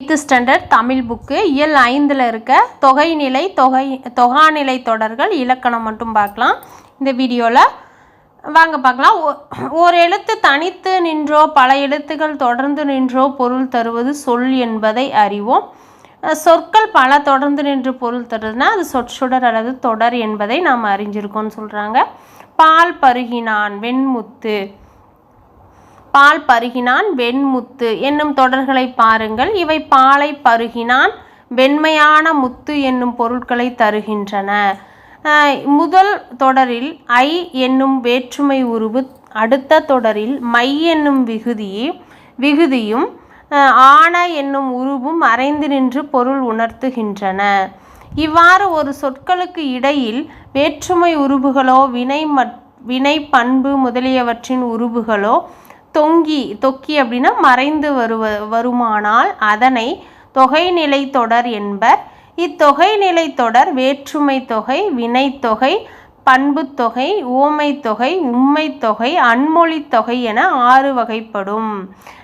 Eighth standard Tamil book இயல் ஐந்தில் இருக்க தொகைநிலை தொகை தொகாநிலை தொடர்கள் இலக்கணம் மட்டும் பார்க்கலாம். இந்த வீடியோவில் வாங்க பார்க்கலாம். ஒ- ஒரு எழுத்து தனித்து நின்றோ பல எழுத்துக்கள் தொடர்ந்து நின்றோ பொருள் தருவது சொல் என்பதை அறிவோம். சொற்கள் பல தொடர்ந்து நின்று பொருள் தருதுன்னா அது சொற்றொடர் அல்லது தொடர் என்பதை நாம் அறிஞ்சிருக்கோம்னு சொல்கிறாங்க பால் பருகினான் வெண்முத்து பால் பருகினான் வெண்முத்து என்னும் தொடர்களை பாருங்கள். இவை பாலை பருகினான் வெண்மையான முத்து என்னும் பொருட்களை தருகின்றன. முதல் தொடரில் ஐ என்னும் வேற்றுமை உருவு அடுத்த தொடரில் மை என்னும் விகுதி விகுதியும் ஆன என்னும் உருவும் மறைந்து நின்று பொருள் உணர்த்துகின்றன. இவ்வாறு ஒரு சொற்களுக்கு இடையில் வேற்றுமை உருவுகளோ வினை மற் வினை பண்பு முதலியவற்றின் உருவுகளோ தொங்கி தொக்கி அப்படின்னா மறைந்து வருவ வருமானால் அதனை தொகைநிலை தொடர் என்பர். இத்தொகைநிலை தொடர் வேற்றுமை தொகை வினைத்தொகை பண்புத்தொகை ஓமைத்தொகை உண்மைத்தொகை அன்மொழித் தொகை என ஆறு வகைப்படும்.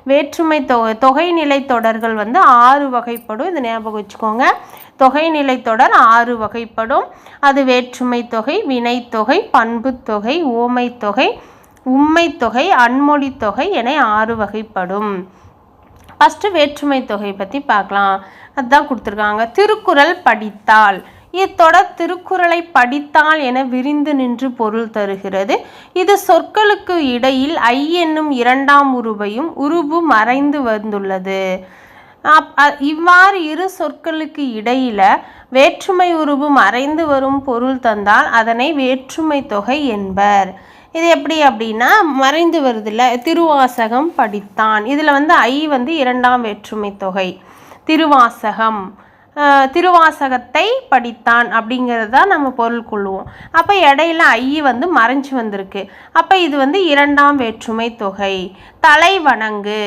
வேற்றுமை தொகை தொகைநிலை தொடர்கள் வந்து ஆறு வகைப்படும். இது ஞாபகம் வச்சுக்கோங்க. தொகைநிலை தொடர் ஆறு வகைப்படும். அது வேற்றுமை தொகை வினைத்தொகை பண்புத்தொகை ஓமைத்தொகை உம்மைத்தொகை அன்மொழித் தொகை என ஆறு வகைப்படும். ஃபஸ்ட்டு வேற்றுமை தொகை பற்றி பார்க்கலாம். அதுதான் கொடுத்துருக்காங்க. திருக்குறள் படித்தால். இத்தொடர் திருக்குறளை படித்தால் என விரிந்து நின்று பொருள் தருகிறது. இது சொற்களுக்கு இடையில் ஐ என்னும் இரண்டாம் உருவையும் உருபு மறைந்து வந்துள்ளது. இவ்வாறு இரு சொற்களுக்கு இடையில வேற்றுமை உருவு மறைந்து வரும் பொருள் தந்தால் அதனை வேற்றுமை தொகை என்பர். இது எப்படி அப்படின்னா மறைந்து வருதுல்ல? திருவாசகம் படித்தான். இதில் வந்து ஐ வந்து இரண்டாம் வேற்றுமை தொகை. திருவாசகம். திருவாசகத்தை படித்தான் அப்படிங்கிறத நம்ம பொருள் கொள்ளுவோம் அப்போ இடையில ஐ வந்து மறைஞ்சு வந்திருக்கு. அப்போ இது வந்து இரண்டாம் வேற்றுமை தொகை. தலை வணங்கு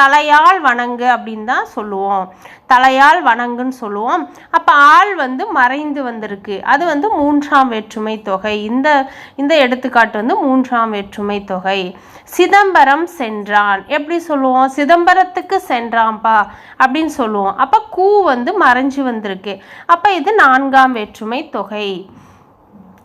தலையால் வணங்கு அப்படின்னு தான் சொல்லுவோம். தலையால் வணங்குன்னு சொல்லுவோம். அப்போ ஆள் வந்து மறைந்து வந்திருக்கு. அது வந்து மூன்றாம் வேற்றுமை தொகை. இந்த இந்த எடுத்துக்காட்டு வந்து மூன்றாம் வேற்றுமை தொகை. சிதம்பரம் சென்றான். எப்படி சொல்லுவோம்? சிதம்பரத்துக்கு சென்றான்பா அப்படின்னு சொல்லுவோம். அப்போ கூ வந்து மறைஞ்சு வந்திருக்கு. அப்போ இது நான்காம் வேற்றுமை தொகை.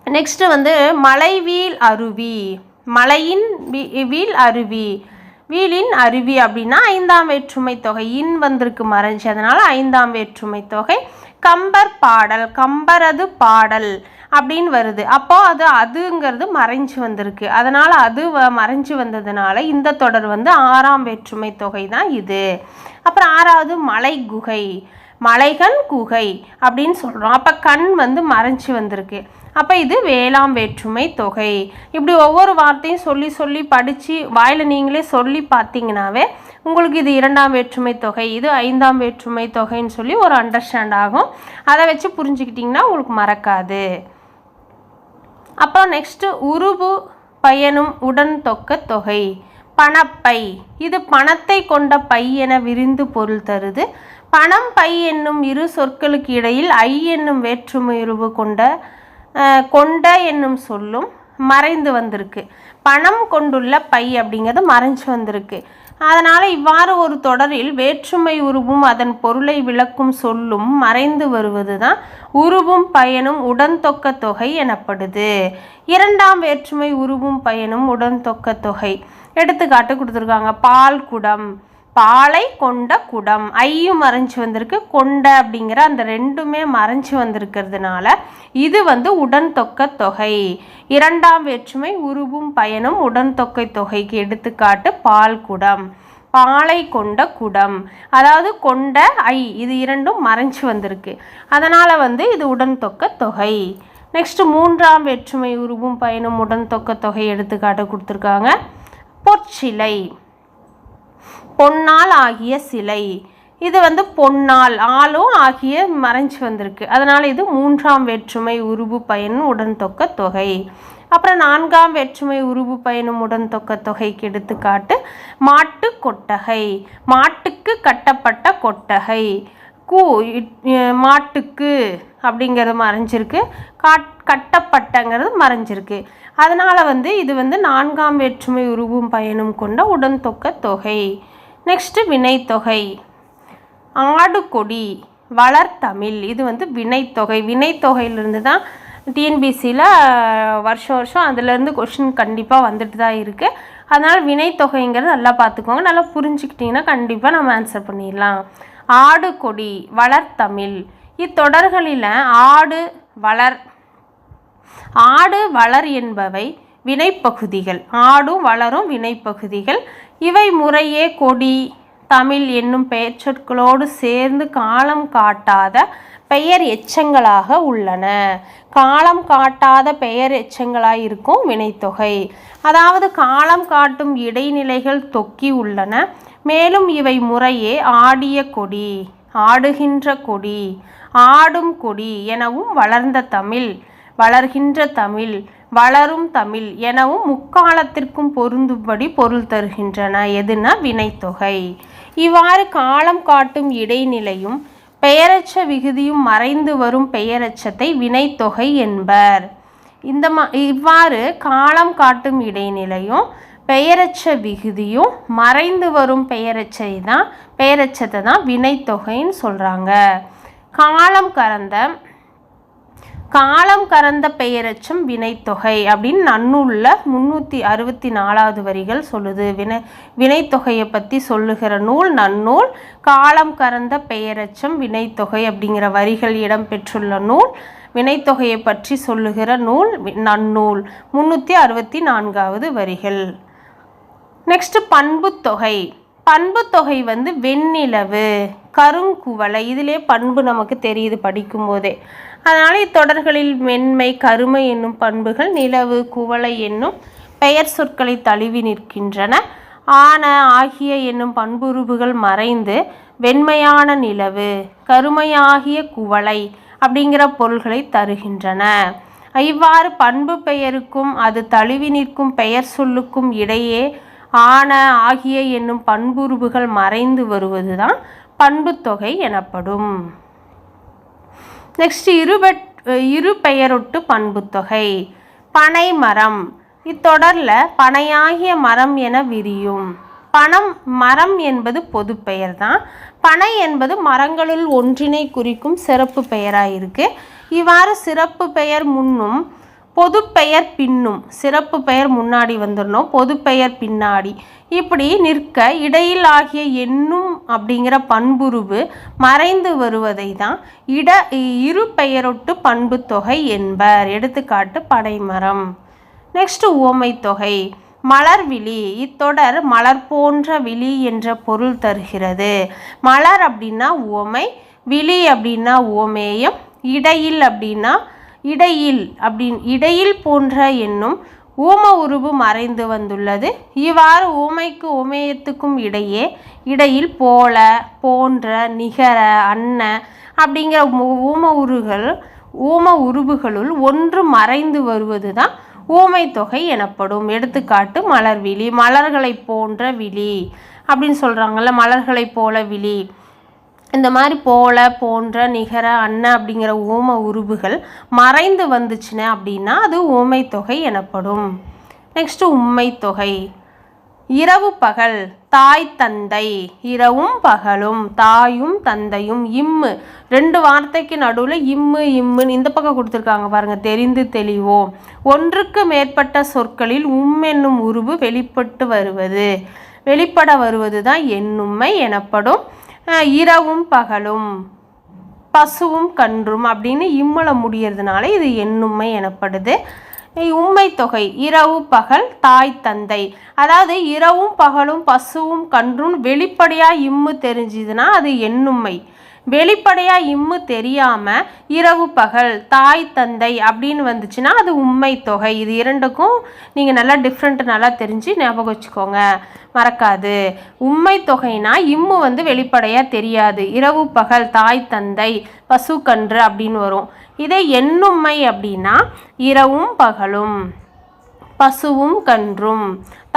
நெக்ஸ்ட் வந்து மலைவீல் அருவி. மலையின் வீ- வீல் அருவி. வீலின் அருவி அப்படின்னா ஐந்தாம் வேற்றுமை தொகை. இன் வந்திருக்கு மறைஞ்சு. அதனால் ஐந்தாம் வேற்றுமை தொகை. கம்பர் பாடல் கம்பரது பாடல் அப்படின்னு வருது. அப்போ அது அதுங்கிறது மறைஞ்சு வந்திருக்கு. அதனால் அது வ- மறைஞ்சு வந்ததுனால இந்த தொடர் வந்து ஆறாம் வேற்றுமை தொகை தான் இது. அப்புறம் ஆறாவது மலை குகை. மலைகன் குகை அப்படின்னு சொல்கிறோம் அப்போ கண் வந்து மறைஞ்சு வந்திருக்கு. அப்போ இது வேளாம் வேற்றுமை தொகை. இப்படி ஒவ்வொரு வார்த்தையும் சொல்லி சொல்லி படித்து வாயில் நீங்களே சொல்லி பார்த்தீங்கன்னாவே உங்களுக்கு இது இரண்டாம் வேற்றுமை தொகை இது ஐந்தாம் வேற்றுமை தொகைன்னு சொல்லி ஒரு அண்டர்ஸ்டாண்ட் ஆகும். அதை வச்சு புரிஞ்சுக்கிட்டிங்கன்னா உங்களுக்கு மறக்காது. அப்புறம் நெக்ஸ்ட்டு உருவு பயனும் உடன் தொக்க தொகை. பணப்பை. இது பணத்தை கொண்ட பை என விரிந்து பொருள் தருது. பணம் பை என்னும் இரு சொற்களுக்கு இடையில் ஐ என்னும் வேற்றுமை உருவு கொண்ட கொண்ட என்னும் சொல்லும் மறைந்து வந்திருக்கு. பணம் கொண்டுள்ள பை அப்படிங்கிறது மறைஞ்சு வந்திருக்கு. அதனால் இவ்வாறு ஒரு தொடரில் வேற்றுமை உருவும் அதன் பொருளை விளக்கும் சொல்லும் மறைந்து வருவது தான் உருவும் பயனும் உடன் தொகை எனப்படுது. இரண்டாம் வேற்றுமை உருவும் பயனும் உடன் தொகை. எடுத்துக்காட்டு கொடுத்துருக்காங்க. பால் குடம் பாலை கொண்ட குடம். ஐயும் மறைஞ்சு வந்திருக்கு. கொண்ட அப்படிங்கிற அந்த ரெண்டுமே மறைஞ்சு வந்திருக்கிறதுனால இது வந்து உடன் தொக்க தொகை. இரண்டாம் வேற்றுமை உருவும் பயனும் உடன் தொக்கை தொகைக்கு எடுத்துக்காட்டு பால் குடம். பாலை கொண்ட குடம். அதாவது கொண்ட ஐ இது இரண்டும் மறைஞ்சு வந்திருக்கு. அதனால் வந்து இது உடன் தொக்க தொகை. நெக்ஸ்ட் மூன்றாம் வேற்றுமை உருவும் பயனும் உடன் தொக்க தொகை எடுத்துக்காட்டு கொடுத்துருக்காங்க. பொற்சிலை. பொன்னால் ஆகிய சிலை. இது வந்து பொன்னால் ஆளும் ஆகிய மறைஞ்சு வந்திருக்கு. அதனால் இது மூன்றாம் வேற்றுமை உருவு பயன் உடன் தொக்க தொகை. அப்புறம் நான்காம் வேற்றுமை உருவு பயனும் உடன் தொக்க தொகைக்கு எடுத்துக்காட்டு மாட்டு கொட்டகை. மாட்டுக்கு கட்டப்பட்ட கொட்டகை. கூ மாட்டுக்கு அப்படிங்கிறது மறைஞ்சிருக்கு. காட் கட்டப்பட்டங்கிறது மறைஞ்சிருக்கு. அதனால் வந்து இது வந்து நான்காம் வேற்றுமை உருவும் பயனும் கொண்ட உடன் தொக்க தொகை. நெக்ஸ்ட்டு வினைத்தொகை. ஆடுகொடி வளர்த்தமிழ் இது வந்து வினைத்தொகை. வினைத்தொகையிலிருந்து தான் டிஎன்பிசியில் வருஷம் வருஷம் அதுலேருந்து கொஷின் கண்டிப்பாக வந்துட்டு தான் இருக்குது அதனால் வினைத்தொகைங்கிறது நல்லா பார்த்துக்கோங்க. நல்லா புரிஞ்சுக்கிட்டிங்கன்னா கண்டிப்பாக நம்ம ஆன்சர் பண்ணிடலாம். ஆடு கொடி வளர்த்தமிழ் இத்தொடர்களில் ஆடு வளர் ஆடு வளர் என்பவை வினைப்பகுதிகள். ஆடும் வளரும் வினைப்பகுதிகள். இவை முறையே கொடி தமிழ் என்னும் பெயர் சொற்களோடு சேர்ந்து காலம் காட்டாத பெயர் எச்சங்களாக உள்ளன. காலம் காட்டாத பெயர் எச்சங்களாக இருக்கும் வினைத்தொகை. அதாவது காலம் காட்டும் இடைநிலைகள் தொக்கி உள்ளன. மேலும் இவை முறையே ஆடிய கொடி ஆடுகின்ற கொடி ஆடும் கொடி எனவும் வளர்ந்த தமிழ் வளர்கின்ற தமிழ் வளரும் தமிழ் எனவும் முக்காலத்திற்கும் பொருந்தும்படி பொருள் தருகின்றன. எதுனா வினைத்தொகை. இவ்வாறு காலம் காட்டும் இடைநிலையும் பெயரச்ச விகுதியும் மறைந்து வரும் பெயரச்சத்தை வினைத்தொகை என்பர். இந்த மா இவ்வாறு காலம் காட்டும் இடைநிலையும் பெயரச்ச விகுதியும் மறைந்து வரும் பெயரச்சை தான் பெயரச்சத்தை தான் வினைத்தொகைன்னு சொல்கிறாங்க காலம் கறந்த காலம் கறந்த பெயரச்சம் வினைத்தொகை அப்படின்னு நன்னூலில் முந்நூற்றி அறுபத்தி நாலாவது வரிகள் சொல்லுது. வினை வினைத்தொகையை பற்றி சொல்லுகிற நூல் நன்னூல். காலம் கறந்த பெயரச்சம் வினைத்தொகை அப்படிங்கிற வரிகள் இடம்பெற்றுள்ள நூல். வினைத்தொகையை பற்றி சொல்லுகிற நூல் நன்னூல். முந்நூற்றி அறுபத்தி நான்காவது வரிகள். நெக்ஸ்ட்டு பண்புத்தொகை பண்புத்தொகை வந்து வெண்ணிலவு கருங்குவளை. இதிலே பண்பு நமக்கு தெரியுது படிக்கும்போதே. அதனால் இத்தொடர்களில் மென்மை கருமை என்னும் பண்புகள் நிலவு குவளை என்னும் பெயர் சொற்களை தழுவி நிற்கின்றன. ஆன ஆகிய என்னும் பண்புருவுகள் மறைந்து வெண்மையான நிலவு கருமையாகிய குவளை அப்படிங்கிற பொருள்களை தருகின்றன. இவ்வாறு பண்பு பெயருக்கும் அது தழுவி நிற்கும் பெயர் சொல்லுக்கும் இடையே ஆன ஆகிய என்னும் பண்புருவுகள் மறைந்து வருவதுதான் பண்புத்தொகை எனப்படும். நெக்ஸ்ட் இருபட் இரு பெயரொட்டு பண்புத்தொகை. பனை மரம் இத்தொடரில் பனையாகிய மரம் என விரியும். பணம் மரம் என்பது பொது பெயர் தான் பனை என்பது மரங்களுள் ஒன்றினை குறிக்கும் சிறப்பு பெயராக இருக்குது இவ்வாறு சிறப்பு பெயர் முன்னும் பொது பெயர் பின்னும். சிறப்பு பெயர் முன்னாடி வந்துடணும் பொது பெயர் பின்னாடி. இப்படி நிற்க இடையில் ஆகிய எண்ணும் அப்படிங்கிற பண்புருவு மறைந்து வருவதை தான் இட இரு பெயரொட்டு பண்பு தொகை என்பர். எடுத்துக்காட்டு படைமரம் நெக்ஸ்ட் ஓமை தொகை. மலர் விழி. இத்தொடர் மலர் போன்ற விழி என்ற பொருள் தருகிறது. மலர் அப்படின்னா ஓமை விழி அப்படின்னா ஓமேயம் இடையில் அப்படின்னா இடையில் அப்படின் இடையில் போன்ற என்னும் ஊம உருவு மறைந்து வந்துள்ளது. இவ்வாறு ஊமைக்கு உமேயத்துக்கும் இடையே இடையில் போல போன்ற நிகர அன்ன அப்படிங்கிற ஊம உருகள் ஊம உருவுகளுள் ஒன்று மறைந்து வருவது தான் ஊமை தொகை எனப்படும். எடுத்துக்காட்டு மலர் விழி மலர்களை போன்ற விழி அப்படின்னு சொல்கிறாங்கல்ல மலர்களை போல விழி. இந்த மாதிரி போல போன்ற நிகர அன்ன அப்படிங்கிற ஓம உருவுகள் மறைந்து வந்துச்சுன்னு அப்படின்னா அது ஓமை தொகை எனப்படும். நெக்ஸ்ட்டு உண்மை தொகை. இரவு பகல் தாய் தந்தை இரவும் பகலும் தாயும் தந்தையும் இம்மு. ரெண்டு வார்த்தைக்கு நடுவில் இம்மு இம்முன்னு இந்த பக்கம் கொடுத்துருக்காங்க பாருங்கள் தெரிந்து தெளிவோம். ஒன்றுக்கு மேற்பட்ட சொற்களில் உம் என்னும் உருவு வெளிப்பட்டு வருவது. வெளிப்பட வருவது தான் எண்ணுமை எனப்படும். இரவும் பகலும். பசுவும் கன்றும் அப்படின்னு இம்மல முடியறதுனால இது எண்ணுமை எனப்படுது. உண்மை தொகை இரவு பகல் தாய் தந்தை. அதாவது இரவும் பகலும் பசுவும் கன்றும் வெளிப்படையாக இம்மு தெரிஞ்சுதுன்னா அது எண்ணுமை. வெளிப்படையாக இம்மு தெரியாமல் இரவு பகல் தாய் தந்தை அப்படின்னு வந்துச்சுன்னா அது உண்மை தொகை. இது இரண்டுக்கும் நீங்கள் நல்லா டிஃப்ரெண்ட் நல்லா தெரிஞ்சு ஞாபகம் வச்சுக்கோங்க. மறக்காது உண்மை தொகைனா இம்மு வந்து வெளிப்படையாக தெரியாது. இரவு பகல் தாய் தந்தை பசு கன்று அப்படின்னு வரும். இதே எண்ணும்மை அப்படின்னா இரவும் பகலும் பசுவும் கன்றும்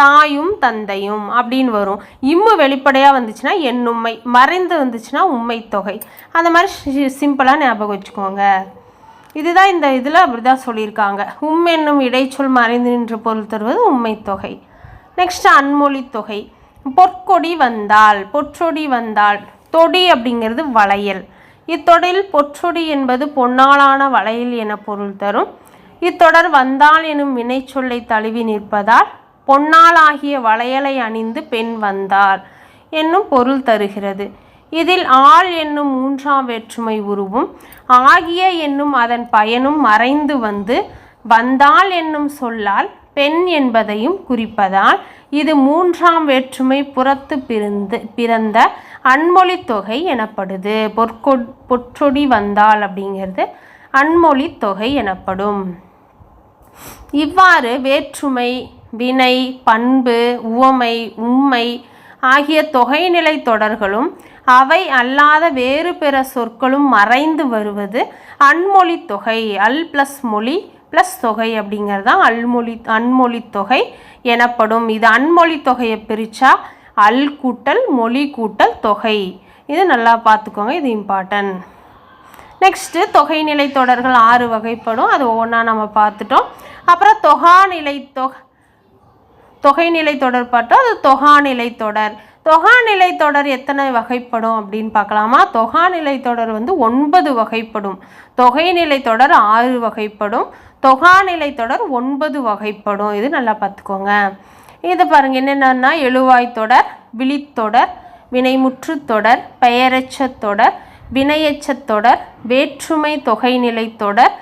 தாயும் தந்தையும் அப்படின்னு வரும். இம்மு வெளிப்படையாக வந்துச்சுன்னா எண்ணும்மை மறைந்து வந்துச்சுன்னா உண்மை தொகை. அந்த மாதிரி சிம்பிளாக ஞாபகம் வச்சுக்கோங்க. இதுதான் இந்த இதில் அப்படி தான் சொல்லியிருக்காங்க. உம் என்னும் இடைச்சொல் மறைந்து நின்று பொருள் தருவது உண்மை தொகை. நெக்ஸ்ட் அன்மொழி தொகை. பொற்கொடி வந்தால் பொற்றொடி வந்தால் தொடி அப்படிங்கிறது வளையல். இத்தொடரில் பொற்றொடி என்பது பொன்னாலான வளையல் என பொருள் தரும். இத்தொடர் வந்தால் எனும் வினைச்சொல்லை தழுவி நிற்பதால் பொன்னாளாகிய வளையலை அணிந்து பெண் வந்தார் என்னும் பொருள் தருகிறது. இதில் ஆள் என்னும் மூன்றாம் வேற்றுமை உருவும். ஆகிய என்னும் அதன் பயனும் மறைந்து வந்து வந்தால் என்னும் சொல்லால் பெண் என்பதையும் குறிப்பதால் இது மூன்றாம் வேற்றுமை புறத்து பிறந்து பிறந்த அன்மொழி தொகை எனப்படுது. பொற்கொ பொற்றொடி வந்தால் அப்படிங்கிறது அன்மொழி தொகை எனப்படும். இவ்வாறு வேற்றுமை வினை பண்பு உவமை உண்மை ஆகிய தொகைநிலை தொடர்களும் அவை அல்லாத வேறு பிற சொற்களும் மறைந்து வருவது அன்மொழி தொகை அல் ப்ளஸ் மொழி ப்ளஸ் தொகை அப்படிங்கிறது தான் அல்மொழி அன்மொழி தொகை எனப்படும். இது அன்மொழி தொகையை பிரித்தா அல் கூட்டல் மொழி கூட்டல் தொகை. இது நல்லா பார்த்துக்கோங்க இது இம்பார்ட்டன்ட் நெக்ஸ்ட்டு தொகைநிலை தொடர்கள் ஆறு வகைப்படும். அது ஒவ்வொன்றா நம்ம பார்த்துட்டோம். அப்புறம் தொகாநிலை தொகை தொகைநிலை தொடர் பார்த்தோம் அது தொகாநிலை தொடர். தொகாநிலை தொடர் எத்தனை வகைப்படும் அப்படின்னு பார்க்கலாமா? தொகாநிலை தொடர் வந்து ஒன்பது வகைப்படும். தொகைநிலை தொடர் ஆறு வகைப்படும். தொகாநிலை தொடர் ஒன்பது வகைப்படும். இது நல்லா பார்த்துக்கோங்க. இது பாருங்கள் என்னென்னா எழுவாய் தொடர் விழித்தொடர் வினைமுற்று தொடர் பெயரெச்சத் தொடர் வினையெச்சத் தொடர் வேற்றுமை தொகைநிலை தொடர்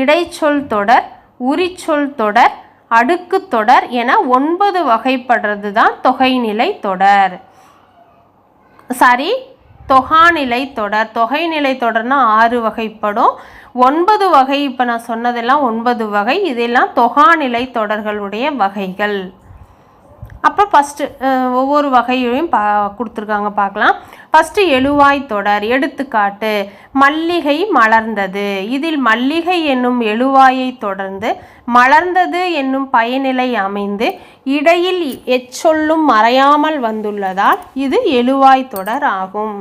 இடைச்சொல் தொடர் உரிச்சொல் தொடர் அடுக்கு தொடர் என ஒன்பது வகைப்படுறது தான் தொகைநிலை தொடர். சாரி தொகாநிலை தொடர். தொகைநிலை தொடர்னா ஆறு வகைப்படும். ஒன்பது வகை இப்போ நான் சொன்னதெல்லாம் ஒன்பது வகை. இதெல்லாம் தொகாநிலை தொடர்களுடைய வகைகள். அப்போ ஃபஸ்ட்டு ஒவ்வொரு வகையையும் பா கொடுத்துருக்காங்க பார்க்கலாம். ஃபஸ்ட்டு எழுவாய் தொடர் எடுத்துக்காட்டு மல்லிகை மலர்ந்தது. இதில் மல்லிகை என்னும் எழுவாயை தொடர்ந்து மலர்ந்தது என்னும் பயனிலை அமைந்து இடையில் எச்சொல்லும் மறையாமல் வந்துள்ளதால் இது எழுவாய் தொடர் ஆகும்.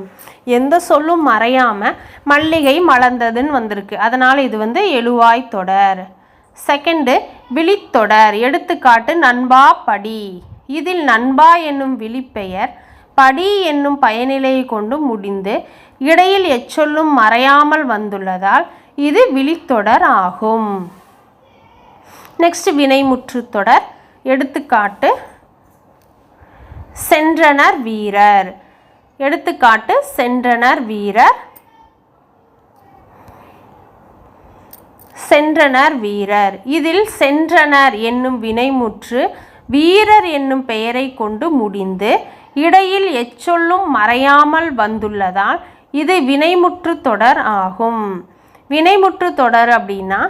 எந்த சொல்லும் மறையாமல் மல்லிகை மலர்ந்ததுன்னு வந்திருக்கு. அதனால் இது வந்து எழுவாய் தொடர். செகண்டு விழித்தொடர் எடுத்துக்காட்டு நண்பா படி. இதில் நண்பா என்னும் விழிப்பெயர் படி என்னும் பயனிலையை கொண்டு முடிந்து இடையில் எச்சொல்லும் மறையாமல் வந்துள்ளதால் இது விழித்தொடர் ஆகும். நெக்ஸ்ட் வினைமுற்று தொடர் எடுத்துக்காட்டு சென்றனர் வீரர். எடுத்துக்காட்டு சென்றனர் வீரர். சென்றனர் வீரர். இதில் சென்றனர் என்னும் வினைமுற்று வீரர் என்னும் பெயரை கொண்டு முடிந்து இடையில் எச்சொல்லும் மறையாமல் வந்துள்ளதால் இது வினைமுற்று தொடர் ஆகும். வினைமுற்று தொடர் அப்படின்னா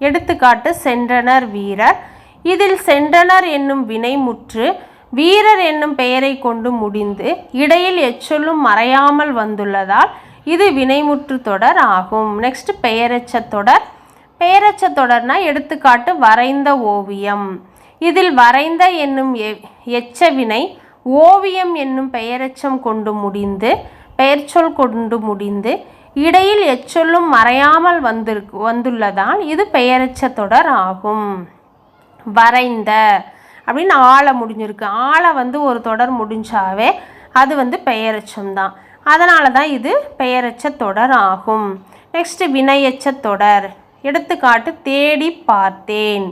எடுத்துக்காட்டு சென்றனர் வீரர். இதில் சென்றனர் என்னும் வினைமுற்று வீரர் என்னும் பெயரை கொண்டு முடிந்து இடையில் எச்சொல்லும் மறையாமல் வந்துள்ளதால் இது வினைமுற்று தொடர் ஆகும். நெக்ஸ்ட் பெயரெச்ச தொடர். பெயரெச்ச தொடர்னா எடுத்துக்காட்டு வரைந்த ஓவியம். இதில் வரைந்த என்னும் எச்ச வினை ஓவியம் என்னும் பெயரெச்சம் கொண்டு முடிந்து பெயர்ச்சொல் கொண்டு முடிந்து இடையில் எச்சொல்லும் மறையாமல் வந்திருக்கு வந்துள்ளதால் இது பெயரெச்ச தொடர் ஆகும். வரைந்த அப்படின்னு ஆளை முடிஞ்சிருக்கு. ஆளை வந்து ஒரு தொடர் முடிஞ்சாவே அது வந்து பெயரெச்சம் தான். அதனால தான் இது பெயரெச்ச தொடர் ஆகும். நெக்ஸ்ட் வினையச்ச தொடர். எடுத்துக்காட்டு தேடி பார்த்தேன்.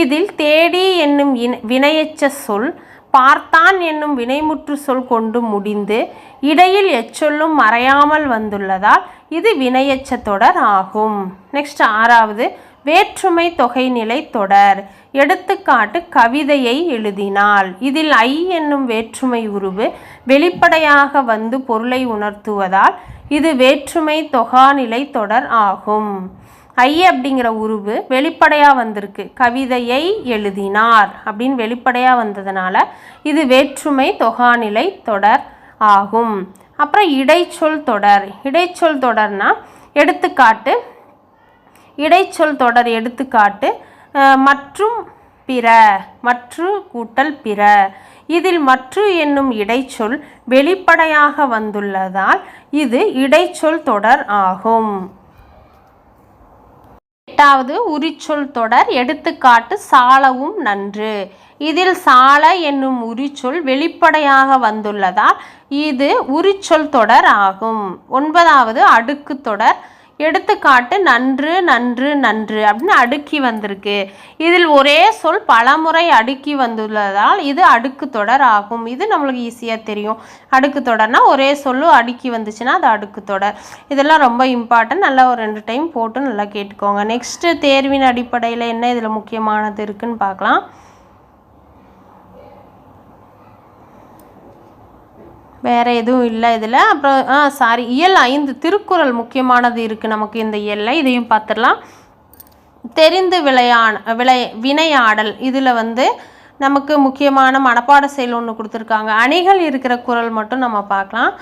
இதில் தேடி என்னும் வினையச்ச சொல் பார்த்தான் என்னும் வினைமுற்று சொல் கொண்டு முடிந்து இடையில் எச்சொல்லும் மறையாமல் வந்துள்ளதால் இது வினையச்ச தொடர் ஆகும். நெக்ஸ்ட் ஆறாவது வேற்றுமை தொகைநிலை தொடர். எடுத்துக்காட்டு கவிதையை எழுதினால். இதில் ஐ என்னும் வேற்றுமை உருவு வெளிப்படையாக வந்து பொருளை உணர்த்துவதால் இது வேற்றுமை தொகாநிலை தொடர் ஆகும். ஐ அப்படிங்கிற உருவு வெளிப்படையாக வந்திருக்கு. கவிதையை எழுதினார் அப்படின்னு வெளிப்படையாக வந்ததுனால இது வேற்றுமை தொகாநிலை தொடர் ஆகும். அப்புறம் இடைச்சொல் தொடர். இடைச்சொல் தொடர்னா எடுத்துக்காட்டு இடைச்சொல் தொடர் எடுத்துக்காட்டு மற்றும் பிற மற்று கூட்டல் பிற. இதில் மற்று என்னும் இடைச்சொல் வெளிப்படையாக வந்துள்ளதால் இது இடைச்சொல் தொடர் ஆகும். எட்டாவது உரிச்சொல் தொடர் எடுத்துக்காட்டு சாலவும் நன்று. இதில் சால என்னும் உரிச்சொல் வெளிப்படையாக வந்துள்ளதால் இது உரிச்சொல் தொடர் ஆகும். ஒன்பதாவது அடுக்கு தொடர் எடுத்துக்காட்டு நன்று நன்று நன்று அப்படின்னு அடுக்கி வந்திருக்கு. இதில் ஒரே சொல் பலமுறை அடுக்கி வந்துள்ளதால் இது அடுக்கு தொடர் ஆகும். இது நம்மளுக்கு ஈஸியாக தெரியும். அடுக்கு தொடர்னா ஒரே சொல்லு அடுக்கி வந்துச்சுன்னா அது அடுக்கு தொடர். இதெல்லாம் ரொம்ப இம்பார்ட்டன்ட் நல்லா ஒரு ரெண்டு டைம் போட்டு நல்லா கேட்டுக்கோங்க. நெக்ஸ்ட்டு தேர்வின் அடிப்படையில் என்ன இதில் முக்கியமானது இருக்குன்னு பார்க்கலாம். வேறு எதுவும் இல்லை இதில். அப்புறம் ஆ சாரி இயல் ஐந்து திருக்குறள் முக்கியமானது இருக்குது நமக்கு இந்த இயலில். இதையும் பார்த்துடலாம் தெரிந்து விளையாட விளை வினையாடல். இதில் வந்து நமக்கு முக்கியமான மனப்பாட செயல் ஒன்று கொடுத்துருக்காங்க. அணிகள் இருக்கிற குரல் மட்டும் நம்ம பார்க்கலாம்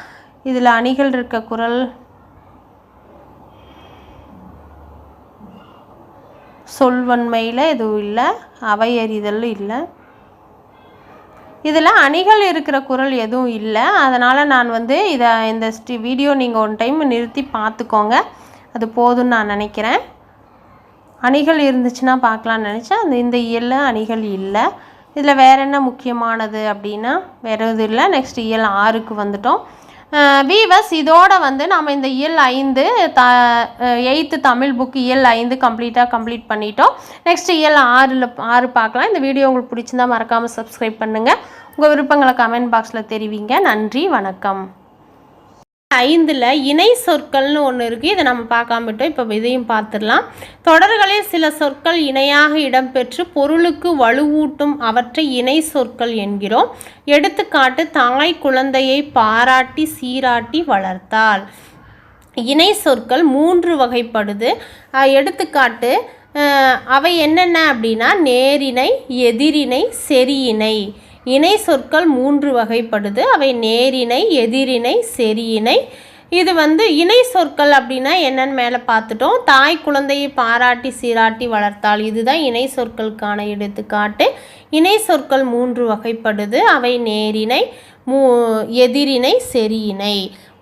இதில் அணிகள் இருக்க குரல் சொல்வன்மையில் எதுவும் இல்லை. அவையறிதல் இல்லை. இதில் அணிகள் இருக்கிற குரல் எதுவும் இல்லை. அதனால் நான் வந்து இதை இந்த ஸ்டி வீடியோ நீங்கள் ஒன் டைம் நிறுத்தி பார்த்துக்கோங்க அது போதும்னு நான் நினைக்கிறேன். அணிகள் இருந்துச்சுன்னா பார்க்கலான்னு நினச்சேன். அந்த இந்த இயலில் அணிகள் இல்லை. இதில் வேறு என்ன முக்கியமானது அப்படின்னா வேறு எதுவும் இல்லை. நெக்ஸ்ட் இயல் ஆறுக்கு வந்துட்டோம். வீவர்ஸ் இதோட வந்து நம்ம இந்த இயல் ஐந்து த எயித்து தமிழ் புக் இயல் ஐந்து கம்ப்ளீட்டாக கம்ப்ளீட் பண்ணிட்டோம். நெக்ஸ்ட் இயல் ஆறில் ஆறு பார்க்கலாம். இந்த வீடியோ உங்களுக்கு பிடிச்சிருந்தா மறக்காமல் சப்ஸ்கிரைப் பண்ணுங்கள் உங்கள் விருப்பங்களை கமெண்ட் பாக்ஸில் தெரிவிங்க. நன்றி வணக்கம். ஐந்தில் இணை சொற்கள்னு ஒன்று இருக்குது இதை நம்ம பார்க்காம விட்டோம். இப்போ இதையும் பார்த்துடலாம். தொடர்களில் சில சொற்கள் இணையாக இடம்பெற்று பொருளுக்கு வலுவூட்டும் அவற்றை இணை சொற்கள் என்கிறோம். எடுத்துக்காட்டு தாய் குழந்தையை பாராட்டி சீராட்டி வளர்த்தாள் இணை சொற்கள் மூன்று வகைப்படுது. எடுத்துக்காட்டு அவை என்னென்ன அப்படின்னா நேரிணை எதிரிணை செரியிணை இணை சொற்கள் மூன்று வகைப்படுது. அவை நேரிணை எதிரிணை செரியிணை இது வந்து இணை சொற்கள் அப்படின்னா என்னன்னு மேலே பார்த்துட்டோம். தாய் குழந்தையை பாராட்டி சீராட்டி வளர்த்தால் இதுதான் இணை சொற்களுக்கான எடுத்துக்காட்டு. இணை சொற்கள் மூன்று வகைப்படுது. அவை நேரிணை மூ எதிரிணை செரியிணை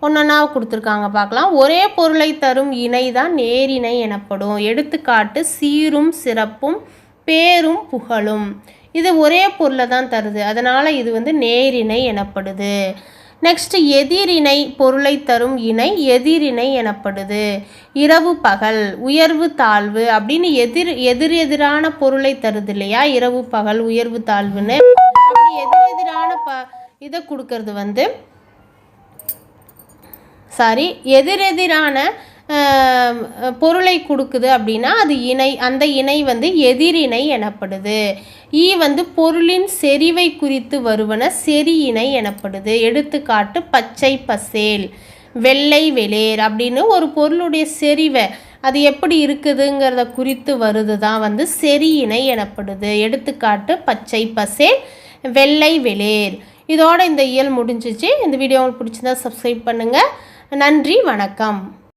ஒன்றொன்னா கொடுத்துருக்காங்க பார்க்கலாம். ஒரே பொருளை தரும் இணை தான் நேரிணை எனப்படும். எடுத்துக்காட்டு சீரும் சிறப்பும் பேரும் புகழும். இது ஒரே பொருளை தான் தருது. அதனால் இது வந்து நேரிணை எனப்படுது. நெக்ஸ்ட் எதிரிணை பொருளை தரும் இணை எதிரிணை எனப்படுது. இரவு பகல் உயர்வு தாழ்வு அப்படின்னு எதிர் எதிர் எதிரான பொருளை தருது இல்லையா? இரவு பகல் உயர்வு தாழ்வுன்னு. அப்படி எதிரெதிரான ப இதை கொடுக்கறது வந்து சாரி எதிரெதிரான பொருளை கொடுக்குது அப்படின்னா அது இணை அந்த இணை வந்து எதிரிணை எனப்படுது. ஈ வந்து பொருளின் செறிவை குறித்து வருவன செறியினை எனப்படுது. எடுத்துக்காட்டு பச்சை பசேல் வெள்ளை வெளிர் அப்படின்னு ஒரு பொருளுடைய செறிவை. அது எப்படி இருக்குதுங்கிறத குறித்து வருது தான் வந்து செறியினை எனப்படுது. எடுத்துக்காட்டு பச்சை பசேல் வெள்ளை வெளிர். இதோட இந்த இயல் முடிஞ்சிச்சு. இந்த வீடியோ உங்களுக்கு பிடிச்சிருந்தா சப்ஸ்கிரைப் பண்ணுங்கள் நன்றி வணக்கம்.